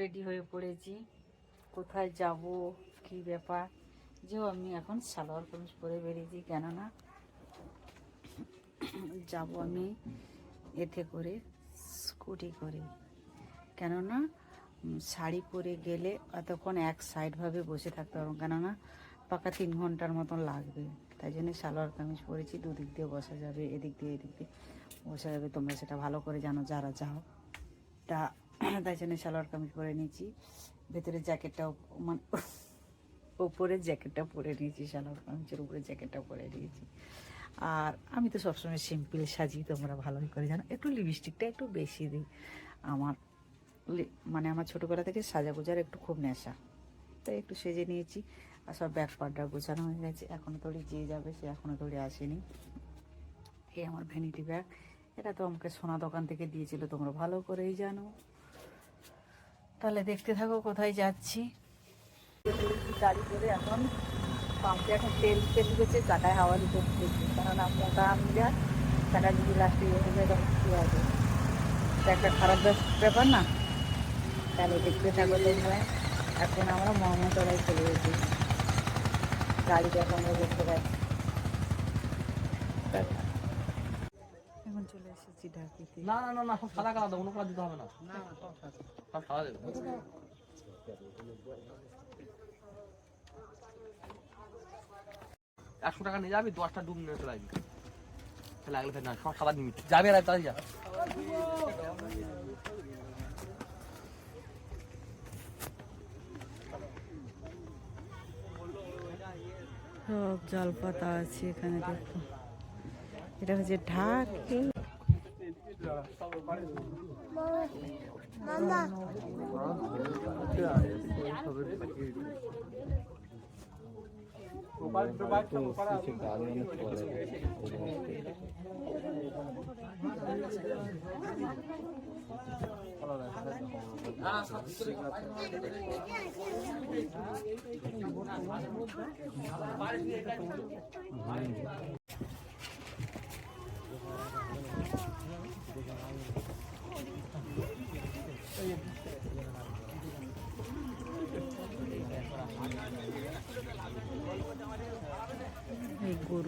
Ready হয়ে পড়েছি। কোথায় যাব, কি ব্যাপার? যে আমি এখন সালোয়ার কামিজ পরে বেরিয়েছি, কেননা যাব আমি এতে করে স্কুটি করে। কেননা শাড়ি পরে গেলে এতক্ষণ এক সাইডভাবে বসে থাকতে পারব, কেননা পাকা তিন ঘণ্টার মতন লাগবে। তাই জন্য সালোয়ার কামিজ পরেছি, দুদিক দিয়ে বসা যাবে, এদিক দিয়ে এদিক দিয়ে বসা যাবে। তোমরা সেটা ভালো করে জানো, যারা যাও। তা তাই জন্য সালোয়ার কামিজ পরে নিয়েছি। ভেতরে জ্যাকেটটাও মানে ওপরে জ্যাকেটটা পরে নিয়েছি, সালোয়ার কামিজের উপরে জ্যাকেটটা পরে নিয়েছি। আর আমি তো সবসময় সিম্পল সাজি, তোমরা ভালোই করে জানো। একটু লিপস্টিকটা একটু বেশি দিই। আমার মানে আমার ছোটোবেলা থেকে সাজা গোজার একটু খুব নেশা। তাই একটু সেজে নিয়েছি আর সব ব্যাগ পাড্ডা গোছানো হয়ে গেছে। এখনও তোড়ি যে যাবে, সে এখনও তোড়ি আসেনি। এই আমার ভ্যানিটি ব্যাগ এটা তো আমাকে সোনা দোকান থেকে দিয়েছিল, তোমরা ভালো করেই জানো। তাহলে দেখতে থাকো কোথায় যাচ্ছি। গাড়ি করে এখন পাম্পে এখন তেল তেল দিচ্ছে কাটায় হাওয়া দিতে হচ্ছে। কারণ মোটা আমি যা কাটা যদি লাস্টে হয়ে যায় তখন কী হবে? এটা একটা খারাপ ব্যাপ- ব্যাপার না। তাহলে দেখতে থাকো তোমরা। এখন আমরা মহামতলায় চলে গেছি। গাড়িটা আমরা দেখতে পাচ্ছি এসেছি ঢাকিতে না না না না সব সাদা কালার দেবো কোনো কালার দিতে হবে না। সব সাদা। দেবো। একশো টাকা নিয়ে যাবি দশটা ডুব নিয়ে চলে আসবি। লাগলে ফের না সব সাদা নিবি। যাবি আর তাই যা। সব জল পাতা আছে এখানে দেখো। এটা হচ্ছে ঢাকি। এই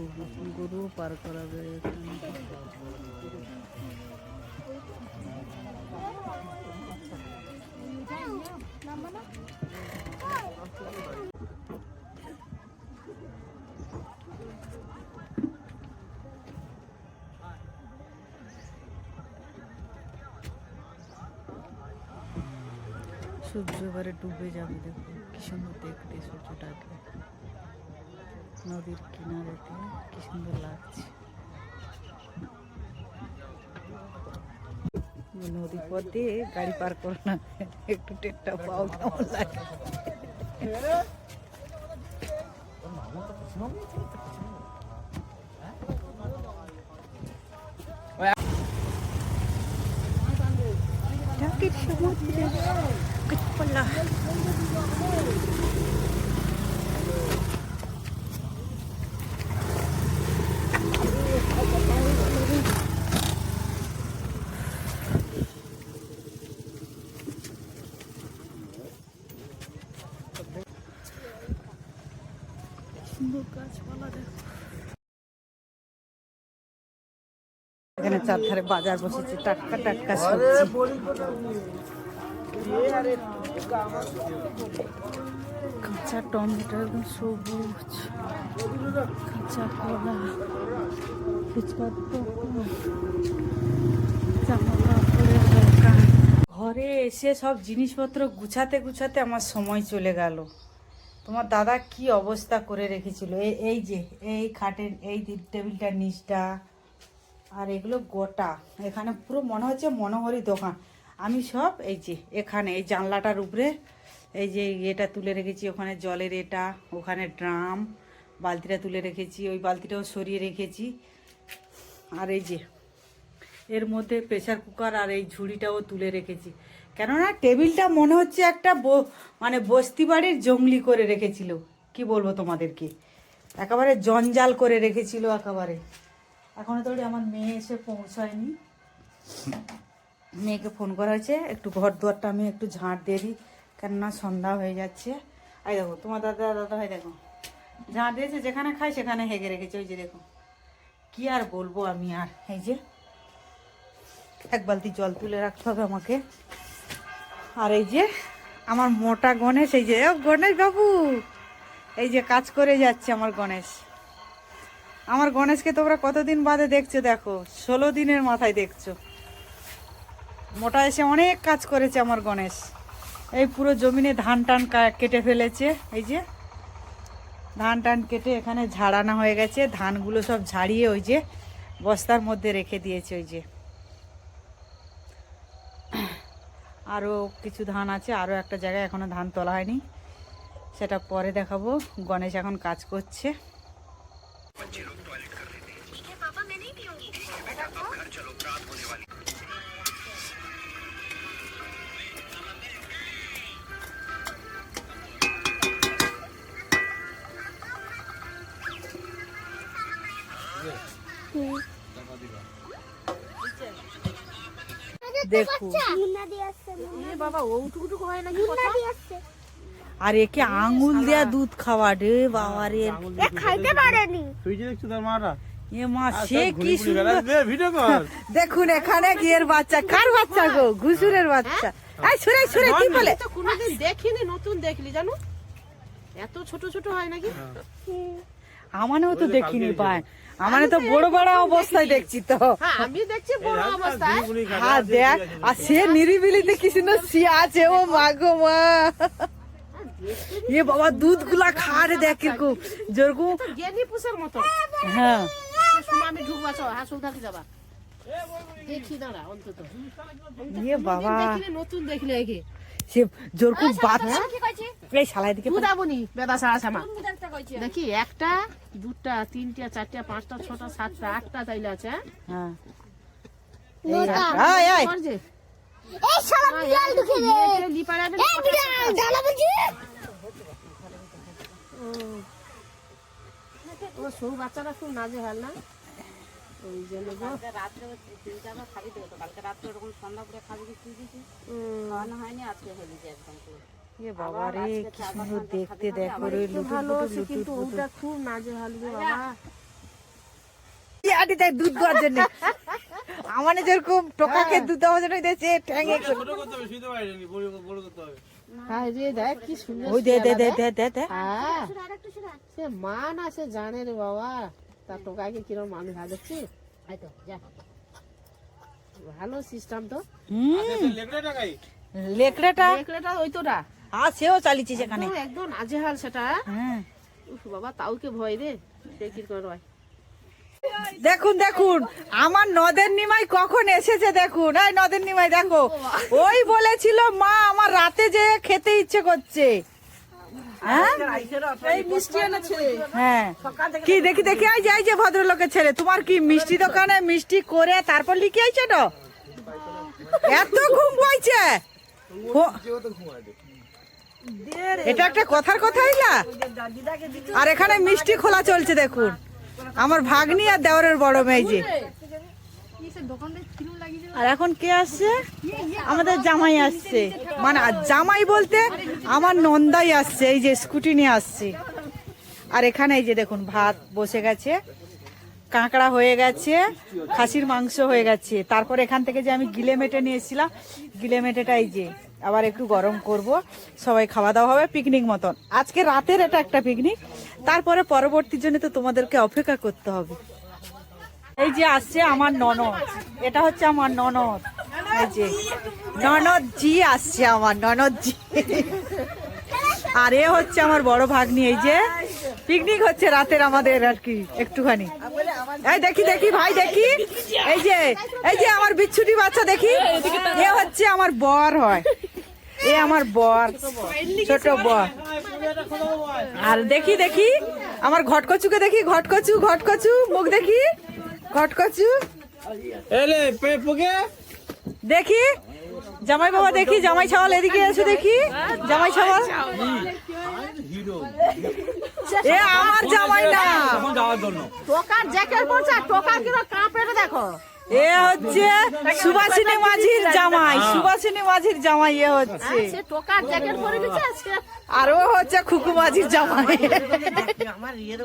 গরু গরু পার করাবে সূর্য এবারে ডুবে যাবে দেখো কি সুন্দর দেখতে সূর্যটাকে নদীর কিনারেতে কি সুন্দর লাগছে। নদী পথ দিয়ে গাড়ি পার করো না একটু টেটটা পাও কেমন লাগে। সমুদ্রে সুন্দর গাছপালা দেখো। এখানে চারধারে বাজার বসেছে টাটকা টাটকা সবজি। কাঁচা টমেটো একদম সবুজ। কাঁচা কলা ফুচকার জামা কাপড়ের দোকান ঘরে এসে সব জিনিসপত্র গুছাতে গুছাতে আমার সময় চলে গেল। তোমার দাদা কি অবস্থা করে রেখেছিল? এই যে, এই খাটের, এই টেবিলটার নিচটা, আর এগুলো গোটা। এখানে পুরো মনে হচ্ছে মনোহরি দোকান। আমি সব এই যে, এখানে, এই জানলাটার উপরে, এই যে এটা তুলে রেখেছি, ওখানে জলের এটা, ওখানে ড্রাম, বালতিটা তুলে রেখেছি, ওই বালতিটাও সরিয়ে রেখেছি। আর এই যে, এর মধ্যে প্রেসার কুকার আর এই ঝুড়িটাও তুলে রেখেছি। কেননা টেবিলটা মনে হচ্ছে একটা মানে বস্তি বাড়ির জঙ্গলি করে রেখেছিল। কি বলব তোমাদেরকে? একেবারে জঞ্জাল করে রেখেছিল একেবারে। এখনও তো আমার মেয়ে এসে পৌঁছায়নি। মেয়েকে ফোন করা হয়েছে, একটু ঘর দুয়ারটা আমি একটু ঝাঁট দিয়ে দিই, কেননা সন্ধ্যা হয়ে যাচ্ছে। এই দেখো, তোমার দাদা দাদা ভাই দেখো। ঝাঁট দিয়েছে, যেখানে খাই সেখানে হেগে রেখেছে, ওই যে দেখো। কি আর বলব আমি আর, এই যে। এক বালতি জল তুলে রাখতে হবে আমাকে। আর এই যে আমার মোটা গণেশ, এই যে গণেশ বাবু, এই যে কাজ করে যাচ্ছে আমার গণেশ। আমার গণেশকে তোমরা কতদিন বাদে দেখছ দেখো, ষোলো দিনের মাথায় দেখছ। মোটা এসে অনেক কাজ করেছে আমার গণেশ। এই পুরো জমিনে ধান টান কেটে ফেলেছে, এই যে। ধান টান কেটে এখানে ঝাড়ানো হয়ে গেছে, ধানগুলো সব ঝাড়িয়ে ওই যে বস্তার মধ্যে রেখে দিয়েছে ওই যে। আরও কিছু ধান আছে আরও একটা জায়গায় এখনও ধান তোলা হয়নি। সেটা পরে দেখাবো। গণেশ এখন কাজ করছে। দেখো। বাবা ওটুকুটুকু হয় নাকি কথা? আর একে আঙ্গুল দেয়া দুধ খাওয়া রে বাবা রে। খাইতে পারেনি। তুই যে দেখছ তোর মারা এ মা সে সব কি ঘুরি ঘুরি বেড়াস সুন্দর দে, ভিডিও কর। দেখুন এখানে গিয়ের বাচ্চা? কার বাচ্চা গো? ঘুষুরের বাচ্চা। এই সুরে সুরে কি বলে? কোনোদিন দেখিনি নতুন দেখলি জানো? এত ছোট ছোট হয় নাকি? আমানেও তো দেখিনি পায়। আমানে তো বড় বড় অবস্থায় দেখছি তো। হ্যাঁ আমি দেখছি বড় অবস্থায়। হ্যাঁ দেখ আর সে নিরিবিলিতে কি না সে আছে ও মা গো মা। এ বাবা দুধগুলা খারে দেখ কীরকম যেরকম জ্ঞানী পুষের মতো। হ্যাঁ। আমি ঢুকবা চো হাসুল থাকি যাবা। দেখি দাঁড়া অন্তত। এ বাবা। দেখিনি নতুন দেখলে সে বাচ্চা দিকে বুদাবনি বেদা সারা সামা দেখি একটা দুটা তিনটা চারটা পাঁচটা ছটা সাতটা আটটা তাইলে আছে হ্যাঁ? হ্যাঁ। এই, শালা। হ্যাঁ, বিড়াল ঢুকে রে। এই বিড়াল বলছি। তোমার সরু বাচ্চাটা খুব নাজে হাল না? ওই জন্য গো। এ বাবা রে কি সুন্দর দেখতে দেখো রে ভালো লুটুর আছে লুটুর কিন্তু ওটা খুব নাজে হাল বাবা। আটি তাই দুধ দেওয়ার জন্য। আমার যেরকম টোকাকে দুধ দেওয়ার জন্য দিয়েছে ঠ্যাঙে ছোট করতে হবে শুইতে পারিনি বড় বড় করতে হবে। হ্যাঁ রে দেখ কি ওই দে দে দে দে দে দে। হ্যাঁ। সে মা না সে জানে রে বাবা। তার টোকাকে কিরম মানুষ হাজাচ্ছি এই ভালো সিস্টেম তো। টাকাই লেকড়েটা দেখলেটা ওই তোরা আর সেও চালিয়েছে সেখানে। একদম একদম নাজেহাল সেটা। হ্যাঁ। উফ বাবা তাওকে ভয় রে? কি করে রয়। দেখুন দেখুন আমার নদের নিমাই কখন এসেছে দেখুন। এই নদের নিমাই দেখো। ওই বলেছিল মা আমার রাতে যে খেতে ইচ্ছে করছে। হ্যাঁ? হ্যাঁ। কি দেখি দেখি আই যাই যে ভদ্রলোকের ছেলে তোমার কি মিষ্টি দোকানে মিষ্টি করে তারপর লিখে আইছে তো? এত ঘুম পাইছে এটা একটা কথার কথাই না আর এখানে মিষ্টি খোলা চলছে দেখুন। আমার ভাগ্নি আর দেওরের বড় মেয়ে যে। আর এখন কে আসছে? আমাদের জামাই আসছে। মানে জামাই বলতে আমার নন্দাই আসছে, এই যে স্কুটি নিয়ে আসছে। আর এখানে এই যে দেখুন, ভাত বসে গেছে, কাঁকড়া হয়ে গেছে, খাসির মাংস হয়ে গেছে। তারপর এখান থেকে যে আমি গিলে মেটে নিয়ে এসেছিলাম, গিলে মেটেটা এই যে, আবার একটু গরম করব, সবাই খাওয়া দাওয়া হবে পিকনিক মতন। আজকে রাতের এটা একটা পিকনিক তারপরে পরবর্তীর জন্য তো তোমাদেরকে অপেক্ষা করতে হবে। এই যে আসছে আমার ননদ। এটা হচ্ছে আমার ননদ। এই যে। ননদ জি আসছে আমার, ননদ জি। আর এ হচ্ছে আমার বড় ভাগ্নি, এই যে। পিকনিক হচ্ছে রাতের আমাদের আর কি, একটুখানি। এই দেখি দেখি ভাই, দেখি। এই যে এই যে আমার বিচ্ছুটি বাচ্চা, দেখি। এ হচ্ছে আমার বর হয়। এ আমার বর, ছোট বর। আর দেখি দেখি, আমার ঘটকচুকে দেখি, ঘটকচু ঘটকচু, মুখ দেখি। ঘটকচু এলে পোকে দেখি। জামাই বাবা দেখি জামাই ছাওয়াল এদিকে এসে দেখি। জামাই ছাওয়াল। এ আমার জামাই না। টোকার জ্যাকেট পরছে টোকার কিরম কাঁপড়ে দেখো? এ হচ্ছে সুভাষিনী মাঝির জামাই সুভাষিনী মাঝির জামাই এ হচ্ছে। টোকার জ্যাকেট পরে গেছে আর ও হচ্ছে খুকু মাঝির জামাই। আমার ইয়ের